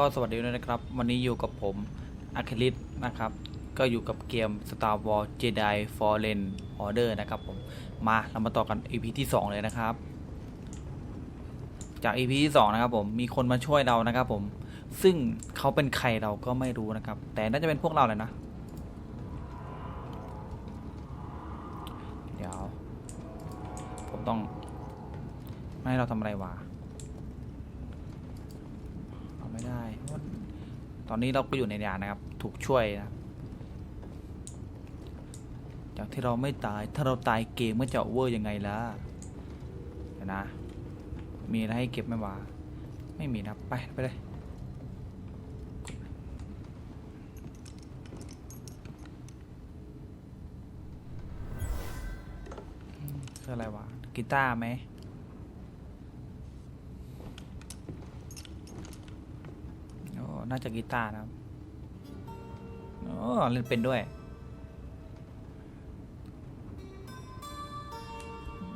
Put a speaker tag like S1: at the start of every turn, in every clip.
S1: ก็สวัสดีด้วยนะครับ วันนี้อยู่กับผมอาคลิตนะครับ ก็อยู่กับเกม Star Wars Jedi Fallen Order นะครับผม มาเรามาต่อกัน EP ที่ 2 เลยนะครับ จาก EP ที่ 2 นะครับผม มีคนมาช่วยเรานะครับผม ซึ่งเขาเป็นใครเราก็ไม่รู้นะครับ แต่น่าจะเป็นพวกเราแหละนะ เดี๋ยว ผมต้อง ไม่ให้เราทำอะไรวะ ไม่ได้ ตอนนี้เราก็อยู่ในยานนะครับ ถูกช่วยนะจากที่เราไม่ตาย ถ้าเราตายเกมมันจะโอเวอร์ยังไงล่ะนะ มีอะไรให้เก็บไหมวะไม่มีนะไป ไปเลยคืออะไรวะกีตาร์ไหม โอ้ น่าจะกีตาร์นะครับโอ้เล่นเป็นด้วยอื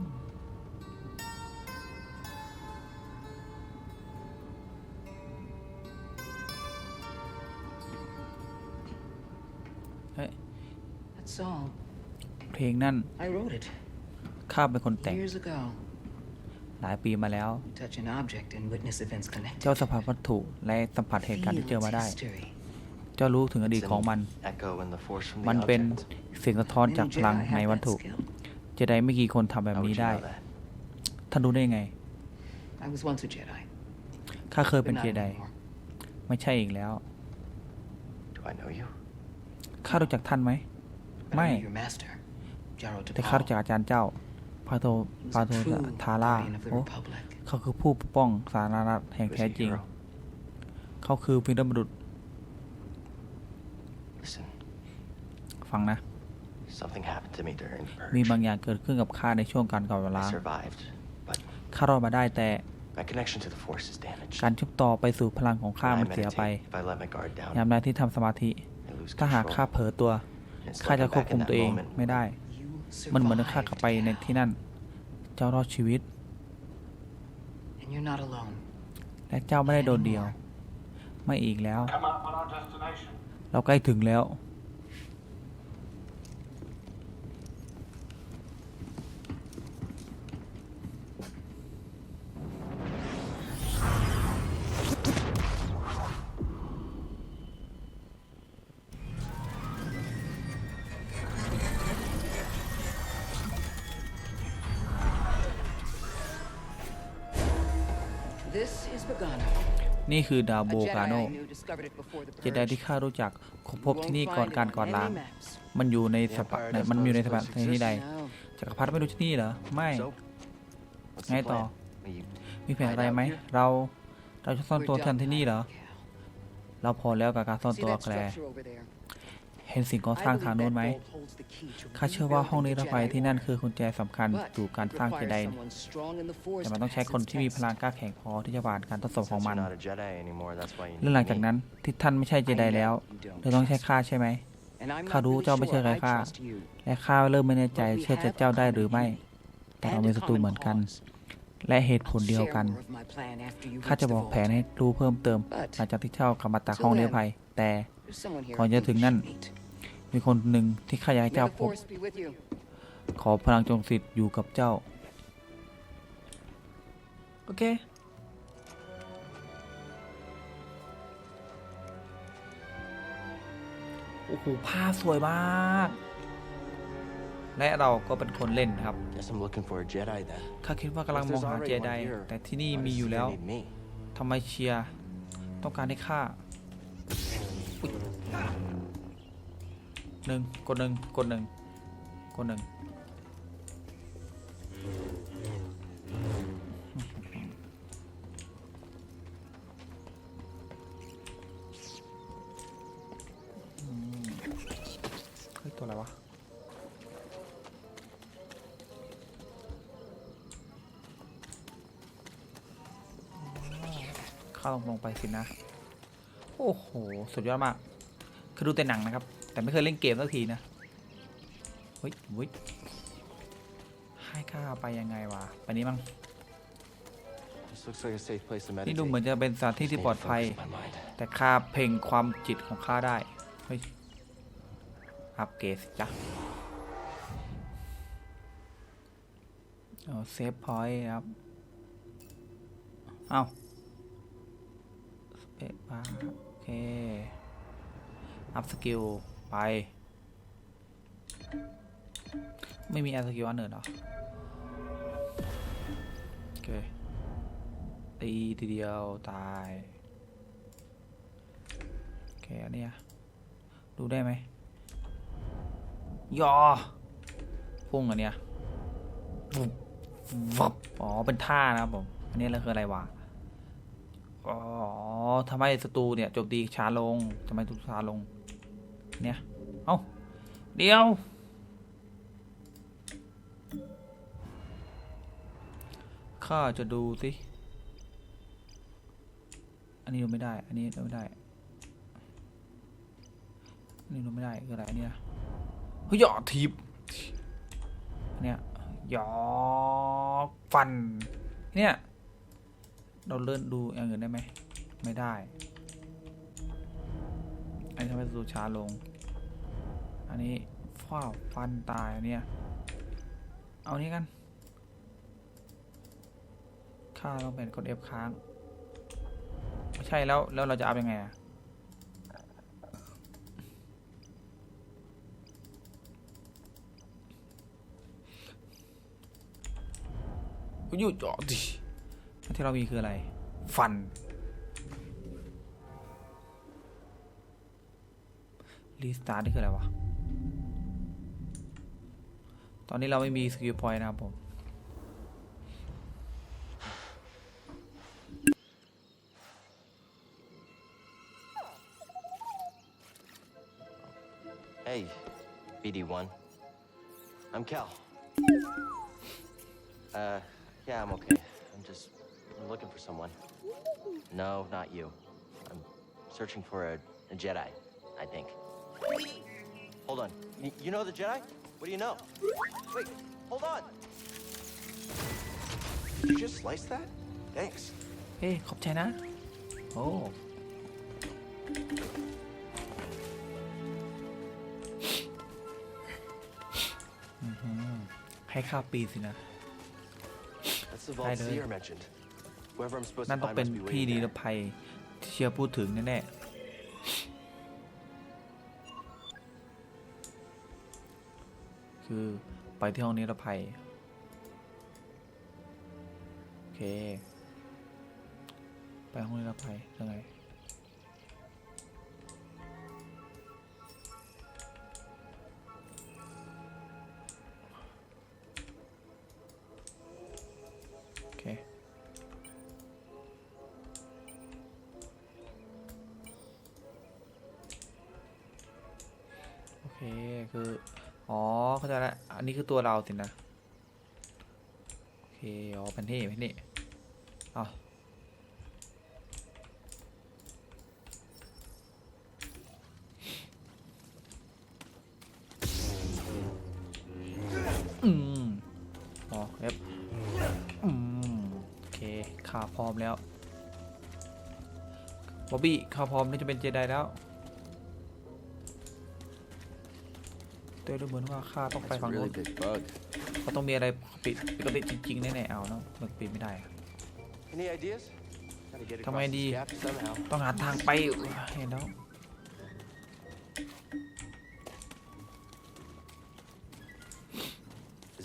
S1: มเฮ้ย
S2: That song,
S1: เพลงนั่น
S2: I wrote it
S1: ข้าเป็นคนแต่ง
S2: years ago.
S1: หลายปีมาแล้ว
S2: Touch an object and witness events connected.
S1: เจ้าสัมผัสวัตถุและสัมผัสเหตุการณ์ที่เจอ
S2: Feel
S1: มา
S2: its
S1: ได้
S2: history.
S1: เจ้ารู้ถึงอดีต
S3: It's
S1: ของ
S3: an
S1: มัน
S3: echo in the force from the
S1: มันเป็น
S3: object.
S1: เสียงสะท้อน
S2: Many
S1: จากพลัง
S2: Jedi
S1: ใน
S2: have
S1: วัต
S2: that
S1: ถุ
S2: skill.
S1: จะได้ไม่กี่คนทำแบบ
S3: How would
S1: นี้
S3: you
S1: ได้
S3: know that?
S1: ท่านรู้ได้ยังไง
S2: I was once a Jedi,
S1: ข้าเคย
S2: but
S1: เป็น
S2: not
S1: เจได
S2: anymore.
S1: ไม่ใช่อีกแล้ว
S3: Do I know you?
S1: ข้ารู้จักท่านไหม
S2: But I
S1: Mai.
S2: knew your master, Jaro
S1: แต่ข้า
S2: Tapal.
S1: รู้จักอาจารย์เจ้าพาโท
S2: He
S1: ปา
S2: was
S1: โท
S2: a true
S1: ทาร่า
S2: guardian of the
S1: โอ้
S2: Republic.
S1: เขาคือผู้ปกป้องสาธารณรัฐแห่ง
S3: He was
S1: แท้
S3: a
S1: จริง
S3: hero.
S1: เขาคือพีรบุรุษ
S3: Listen,
S1: ฟังนะ
S3: something happened to me during the
S1: มี
S3: purge.
S1: บางอย่างเกิดขึ้นกับข้าในช่วงการก่อเวลา
S3: I survived, but
S1: ข้ารอดมาได้แต่
S3: my connection to the force is damaged.
S1: การเชุบต่อไปสู่พลังของข้า
S3: When I
S1: มันเสียไป
S3: meditate, if I let my guard
S1: ยาม
S3: down,
S1: ใดที่ทำสมาธิ
S3: I lose
S1: ถ้าหากข้า
S3: control.
S1: เผลอตัว
S3: And it's
S1: ข้า
S3: like
S1: จะ
S3: I'm
S1: ควบ
S3: back
S1: คุม
S3: in that
S1: ตัวเอง
S3: moment
S1: ไม่ได้
S2: You
S1: มันเหมือนข้ากลับ
S2: survived
S1: ไปใน
S2: hell.
S1: ที่นั่น เจ้ารอดชีวิต
S2: And you're not alone.
S1: และเจ้าไม่ได้โดดเดี่ยว ไม่อีกแล้ว
S4: Come up on our destination.
S1: เราใกล้ถึงแล้ว นี่คือดาว
S2: A
S1: โบกาโน
S2: Jedi I knew discovered it before the
S1: เจได
S2: purge.
S1: ที่ข้ารู้จักพบ
S2: You
S1: ที่
S2: won't
S1: นี่ก่อน
S2: find
S1: การ
S2: it on
S1: ก่อน
S2: any
S1: ล้าง
S2: maps.
S1: มันอยู่ในส
S3: The
S1: ปะ
S3: Empire
S1: ไหน
S3: doesn't
S1: มัน
S3: know
S1: อยู่ใน
S3: this
S1: สปะ
S3: place
S1: ที่ใด
S2: No.
S1: จักรพรรดิไม่รู้ที่นี่เหรอ ไม่
S3: So, what's
S1: ไง
S3: the
S1: ต่อ
S3: plan? Will you
S1: มีแผนอะไร
S3: hide out
S1: ไหม
S3: here?
S1: เรา เราจะซ่อน
S2: We're
S1: ตัว
S2: done
S1: ทันที่นี่เหรอ
S2: hiding, Cal.
S1: เราพอแล้วกับการซ่อน
S2: See
S1: ตัว
S2: that
S1: แคล
S2: structure over there?
S1: เห็นสิ่งก่อสร้างทางโน้นไหมข้าเชื่อว่าห้องนิรภัยที่นั่นคือกุญแจสำคัญสู่การสร้างเจไดแต่มันต้องใช้คนที่มีพลังกล้าแข็งพอที่จะผ่านการทดสอบของมันและหลังจากนั้นที่ท่านไม่ใช่เจไดแล้วเราต้องใช้ข้าใช่ไหมข้ารู้เจ้าไม่เชื่อใครข้าและข้าเริ่มไม่แน่ใจเชื่อใจเจ้าได้หรือไม่ แต่เรา
S2: เป็น
S1: ศัตรูเหมือนกัน และเหตุผลเดียวกันข้าจะบอกแผนให้รู้เพิ่มเติมหลังจากที่เจ้ากลับมาจากห้องเลี้ยภัยแต่ ก่อน
S2: I
S1: จะ
S2: think
S1: ถึง
S2: we
S1: นั่น
S2: should meet.
S1: มีคนหนึ่งที่ข้าอยากให้
S2: May
S1: เจ้า
S2: the
S1: พบ
S2: Force be with you.
S1: ขอพลังจงสิทธิ์อยู่กับเจ้า โอเค โอ้โหภาพสวยมาก และเราก็เป็นคนเล่นนะครับ
S3: Guess I'm looking for a Jedi then.
S1: ข้าคิดว่ากำลัง
S3: If
S1: มอง
S3: there's
S1: หา
S3: already
S1: เจได
S3: one here,
S1: แต่ที่นี่
S3: why
S1: มี
S3: does
S1: อยู่
S3: they
S1: แล้ว
S3: need me?
S1: ทำไมเชียร์ต้องการให้ฆ่าอุ๊ย หนึ่งกดหนึ่งกดหนึ่งกดหนึ่งอืมเฮ้ยตัวอะไรวะเข้าลงไปสินะ โอ้โห สุดยอดมาก คือดูแต่หนังนะครับ แต่ไม่เคยเล่นเกมสักทีนะ เฮ้ยเฮ้ยให้ข้าไปยังไงวะ ไปนี้มั้ง
S3: Just looks like a safe place to
S1: นี่
S3: meditate.
S1: ดูเหมือนจะเป็นสถานที่
S3: Just
S1: ที่
S3: need
S1: ปลอด
S3: to
S1: ภัย
S3: focus my mind.
S1: แต่ข้าเพ่งความจิตของข้าได้ เฮ้ย อัปเกรดสิจ้ะเอาเซฟพอยต์ครับ เอาส เปซบาโอเค อัพสกิล ไป ไม่มีอัพสกิลอันอื่นหรอ โอเค ตีทีเดียวตาย โอเค อันนี้ดูได้ไหมยอ พุ่งอันเนี้ยวุบวับอ๋อ เป็นท่านะครับผม อันนี้แล้วคืออะไรวะ อ๋อทำให้ศัตรูเนี่ยโจมตีช้าลงทำไมถูกช้าลง เนี่ย เอ้า เดี๋ยว ข้าจะดูสิ อันนี้ดูไม่ได้ อันนี้ดูไม่ได้ อันนี้ดูไม่ได้คืออะไรอันเนี่ยเฮ้ยหยอดทีบอันเนี่ยหยอกฟัน เนี่ย เราเลื่อนดูอย่างอื่นได้ไหม ไม่ได้ อันนี้ทำให้ดูช้าลง อันนี้ฟ้าฟันตายเนี่ย เอานี้กัน ค่าต้องเป็นกด F ค้าง ไม่ใช่แล้ว แล้วเราจะอัพยังไงอะหยุดจอดดิ ที่เรามีคืออะไร ฟัน รีสตาร์ทนี่คืออะไรวะ ตอนนี้เราไม่มีสกิลพอยต์นะครับผม
S3: Hey, BD1. I'm Cal. Uh, yeah, I'm okay. I'm just I'm looking for someone. No, not you. I'm searching for a, a Jedi, I think. Hold on. Y- you know the Jedi? What do you know? Wait, hold on. Did you just slice that? Thanks.
S1: เฮ้ยขอบใจนะ โอ้ อื้อหือให้ค่าปีสินะ
S3: That's the
S1: Hi,
S3: vault
S1: dude.
S3: Seer mentioned. Whoever I'm supposed
S1: นั่
S3: to
S1: นต้อง
S3: find
S1: เป็น
S3: must be
S1: พี่
S3: waiting
S1: นิร
S3: there.
S1: ภัยที่เชียร์พูดถึงแน่ๆคือไปที่ห้องนิรภัย โอเค ไปห้องนิรภัยยังไง เข้าใจแล้วอันนี้คือตัวเราสินะ โอเค อ๋อแผนที่แผนที่เอาอืมอ๋อเอฟอืมโอเคข้าพร้อมแล้ว บอบบี้ข้าพร้อมที่จะเป็นเจไดแล้ว เต้ดูเหมือนว่าข้าต้องไป
S3: That's a
S1: ฝั่งนู้
S3: really
S1: น
S3: big bug.
S1: เขาต้องมีอะไรปิดปกติจริงๆแน่ๆเอาเนาะมันปิดไม่ได้อะ
S3: Any ideas? Gotta get
S1: Come
S3: across
S1: ID.
S3: this gap somehow.
S1: ต้องหาทางไปเห็นแล้ว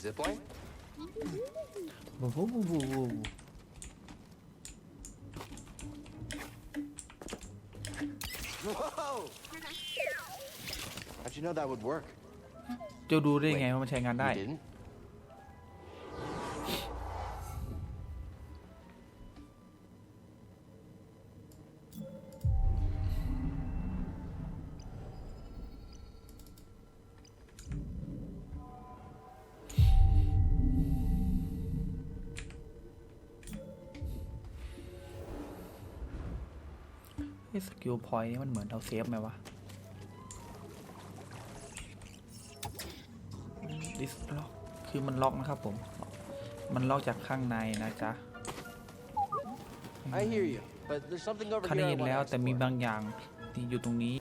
S3: Zip line?
S1: บูบูบูบูบู
S3: Whoa! How'd you know that would work?
S1: จะดูได้ไงว่ามันใช้งานได้
S3: You didn't?
S1: ไอ้สกิลพอยต์มันเหมือนเราเซฟไหมวะ ดิสล็อกคือมันล็อกนะครับผม มันล็อกจากข้างในนะจ๊ะ
S3: I hear you, but there's something over
S1: ข้าได้
S3: here I
S1: ยิน
S3: want
S1: แล้ว
S3: to
S1: แต่มี
S3: explore.
S1: บางอย่างที่อยู่ตรงนี้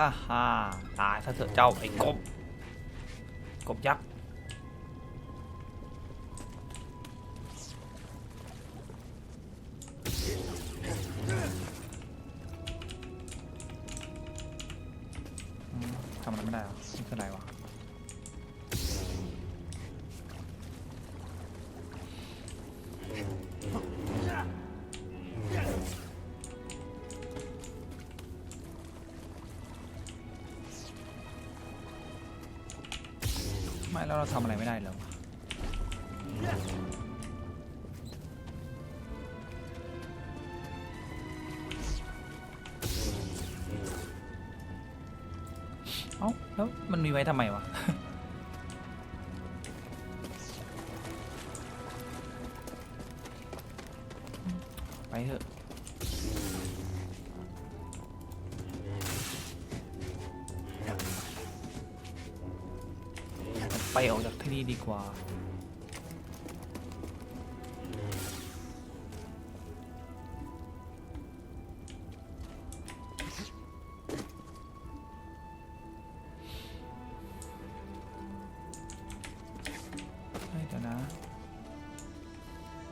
S1: ฮ่าฮ่าตายซะเถอะเจ้าไอ้กบ กบยักษ์ ไม่แล้วเราทำอะไรไม่ได้เหรอวเอ้าแล้วมันมีไว้ทำไมวะไปเถอะ กว่าเฮ้ยเดี๋ยวนะ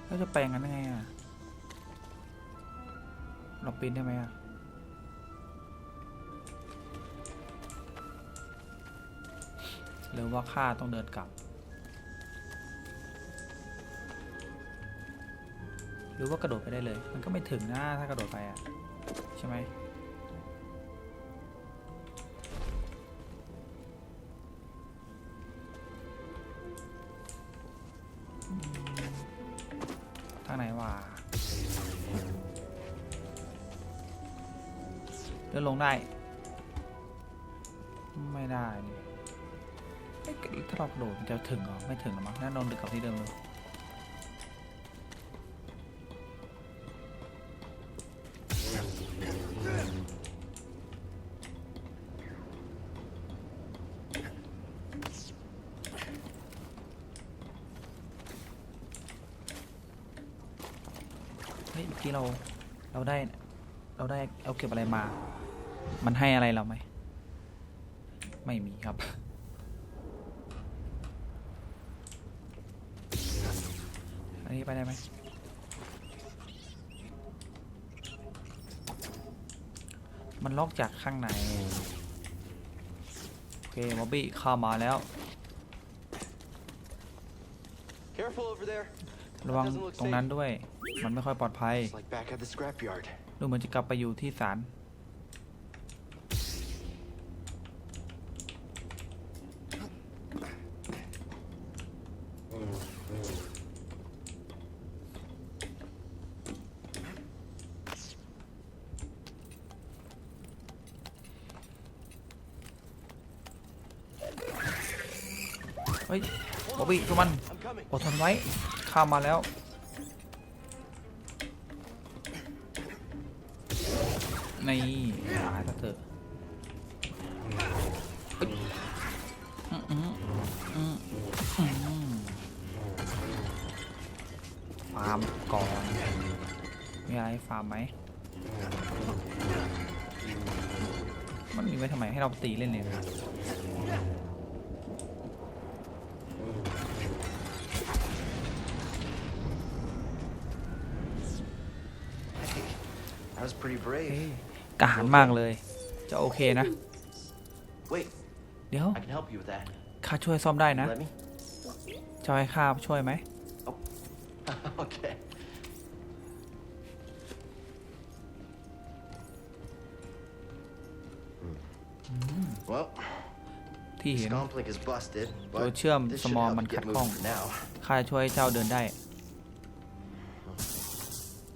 S1: เราจะแปลงกันได้ไงอะ เราปีนได้ไหมอะหรือว่าข้าต้องเดินกลับ หรือว่ากระโดดไปได้เลย มันก็ไม่ถึงนะถ้ากระโดดไปอะใช่ไหมทางไหนวะเดินลงได้ ไม่ได้ถ้าเรากระโดดมันจะถึงเหรอ ไม่ถึงหรอมั้งน่าโดนดึกกับที่เดิมเลย เราได้เอาเก็บอะไรมา มันให้อะไรเราไหม ไม่มีครับ อันนี้ไปได้ไหมมันล็อกจากข้างใน โอเคมอบบี้เข้ามาแล้ว
S3: Careful over there.
S1: ระวังตรงนั้นด้วย มันไม่ค่อยปลอดภัย
S3: It's like back at the scrapyard.
S1: ดูเหมือนจะกลับไปอยู่ที่ศาลเฮ้ยบอบบี้ทุกมัน
S3: I'm coming.
S1: อดทนไว้ข้ามมาแล้ว นี่ตายซะเถอะเอ้ยอืมอืมอืมอืมฟาร์มก่อนมีอะไรให้ฟาร์มไหม มันมีไว้ทำไมให้เราตีเล่นเลยนะ
S3: That was pretty
S1: เฮ้
S3: brave.
S1: ย กระหารมากเลย จะโอเคนะ
S3: Wait,
S1: เดี๋ยว
S3: I can help you with that.
S1: ข้าช่วยซ่อมได้นะ
S3: Let me?
S1: จะให้ข้าช่วยไหม
S3: okay. Well,
S1: ที่เห็น
S3: Scomp Link is busted,
S1: Rồi
S3: but
S1: chưa,
S3: this
S1: sao
S3: should
S1: mà
S3: help
S1: mình
S3: you get
S1: khát
S3: moving
S1: không?
S3: for now.
S1: ข้าจะช่วยเจ้าเดินได้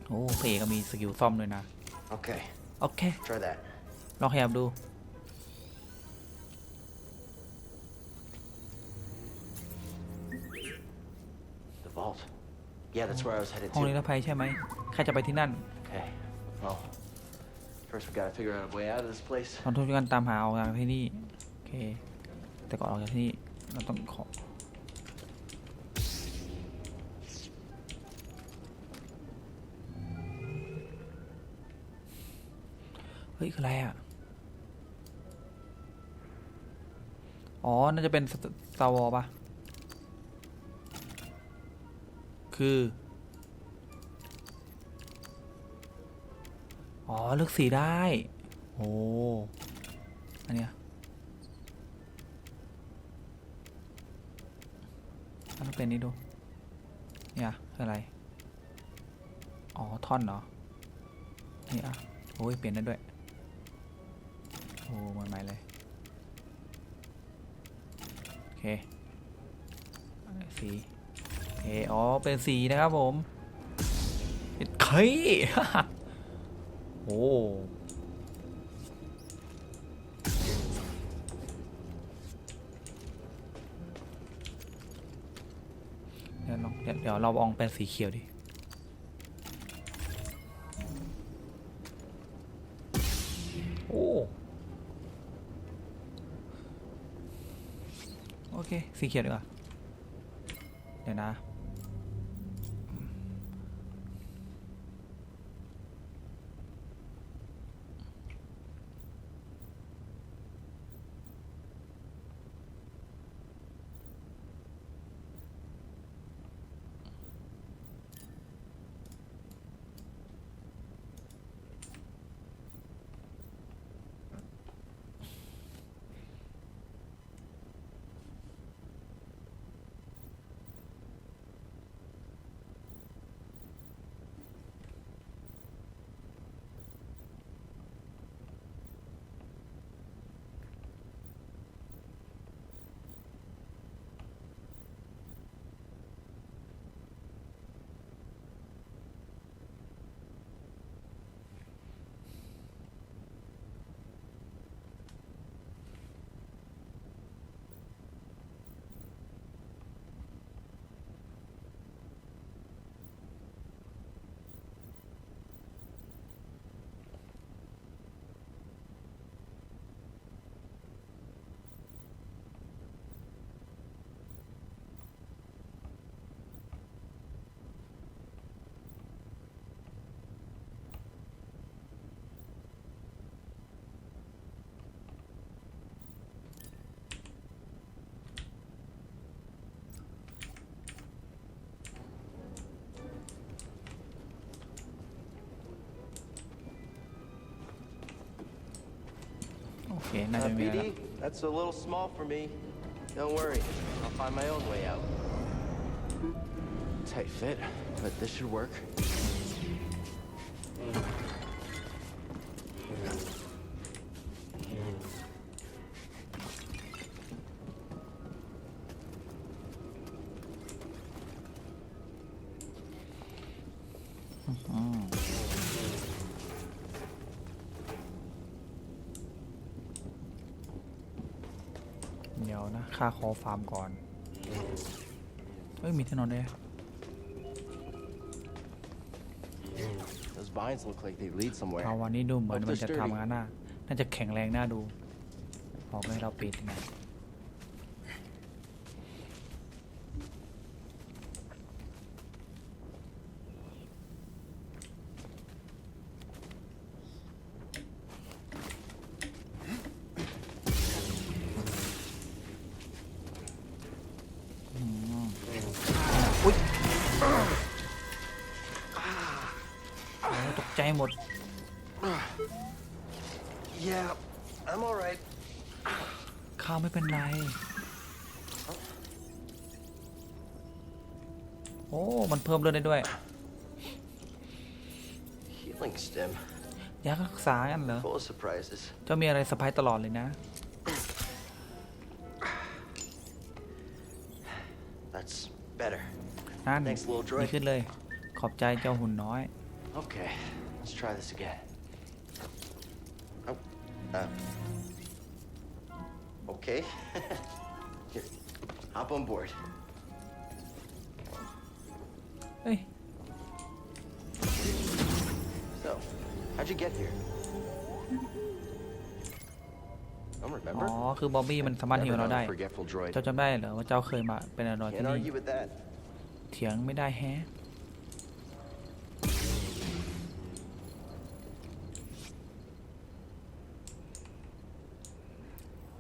S1: โอ้เพก็มีสกิลซ่อมด้วยนะ
S3: Okay,
S1: โอเค
S3: try that.
S1: ลองขยับดู
S3: The vault. Yeah, that's where I was headed
S1: ห้องนิ
S3: to.
S1: รภัยใช่ไหมข้าจะไปที่นั่น
S3: Okay, well, first we gotta figure out a way out of this place.
S1: เราต้องช่วยกันตามหาออกจากที่นี่ โอเค แต่ก่อนออกจากที่นี่ เราต้องขอ ฮ้ยคืออะไรอะ อ๋อ น่าจะเป็นสตาร์วอลปะคือ อ๋อ เลือกสีได้ โอ้อันเนี้ยอันต้องเป็นนี้ดู เนี่ยคืออะไร อ๋อ ท่อนเหรอนี่อะโอ้ย เปลี่ยนได้ด้วย โอ้ใหม่เลย โอเคสีโอเค อ๋อ เป็นสีนะครับผมเฮ้ยโอ้เดี๋ยวลองเดี๋ยวเดี๋ยวเราลองเป็นสีเขียวดิโอ้ โอ เค สีเขียวดีกว่า เดี๋ยวนะ Okay, not
S3: uh, PD, that's a little small for me. Don't worry, I'll find my own way out. Tight fit, but this should work.
S1: ค่าคอฟาร์มก่อน เฮ้ย มีที่นอนด้วย
S3: Those vines look like they lead somewhere.
S1: เอาวันนี้ดูเหมือนมันจะทำงานหน้าน่าจะแข็งแรงน่าดูออกให้เราปิดนะ หมด
S3: Yeah, I'm all right.
S1: ข้าวไม่เป็นไร โอ้ มันเพิ่มเลือดได้ด้วย
S3: Healing stem.
S1: ยารักษาอันเหรอ
S3: Full of surprises.
S1: เจ้ามีอะไรสะพายตลอดเลยนะ
S3: That's better.
S1: นั่น
S3: Thanks, little droid.
S1: ดีขึ้นเลย ขอบใจเจ้าหุ่นน้อย
S3: Okay, let's try this again. Oh, uh. Okay. Here, hop on board.
S1: เอ้ย
S3: So, how'd you get here? Don't
S1: อ๋
S3: remember.
S1: อคือบ๊อบบี้มันสามารถหิว
S3: Never
S1: เรา
S3: known
S1: ได้
S3: a forgetful droid.
S1: เจ้าจำได้เหรอว่าเจ้าเคยมาเป็นอนดรอยที่
S3: Can't
S1: นี่
S3: argue with that.
S1: เถียงไม่ได้แฮะ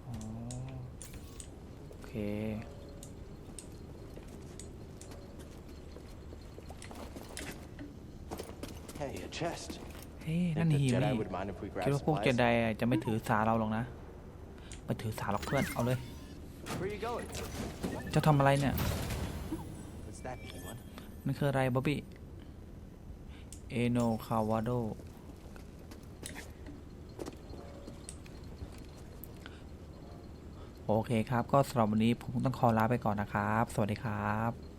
S1: อ๋อ โอ เค
S3: Hey, a chest.
S1: เฮ้ยนั่น
S3: Think the
S1: หิว
S3: Jedi
S1: นี่
S3: would mind if we
S1: คิด
S3: grab
S1: ว่าพวกเจ
S3: supplies?
S1: ไดจะไม่ถือสาเราหรอกนะไม่ถือสาหรอกเพื่อนเอาเลย
S3: Where are you going?
S1: เจ้าทำอะไรเนี่ย
S3: What's that, anyone?
S1: มันคืออะไรบ๊อบบี้เอโนคาวาโด โอเคครับ ก็สำหรับวันนี้ผมต้องขอลาไปก่อนนะครับ สวัสดีครับ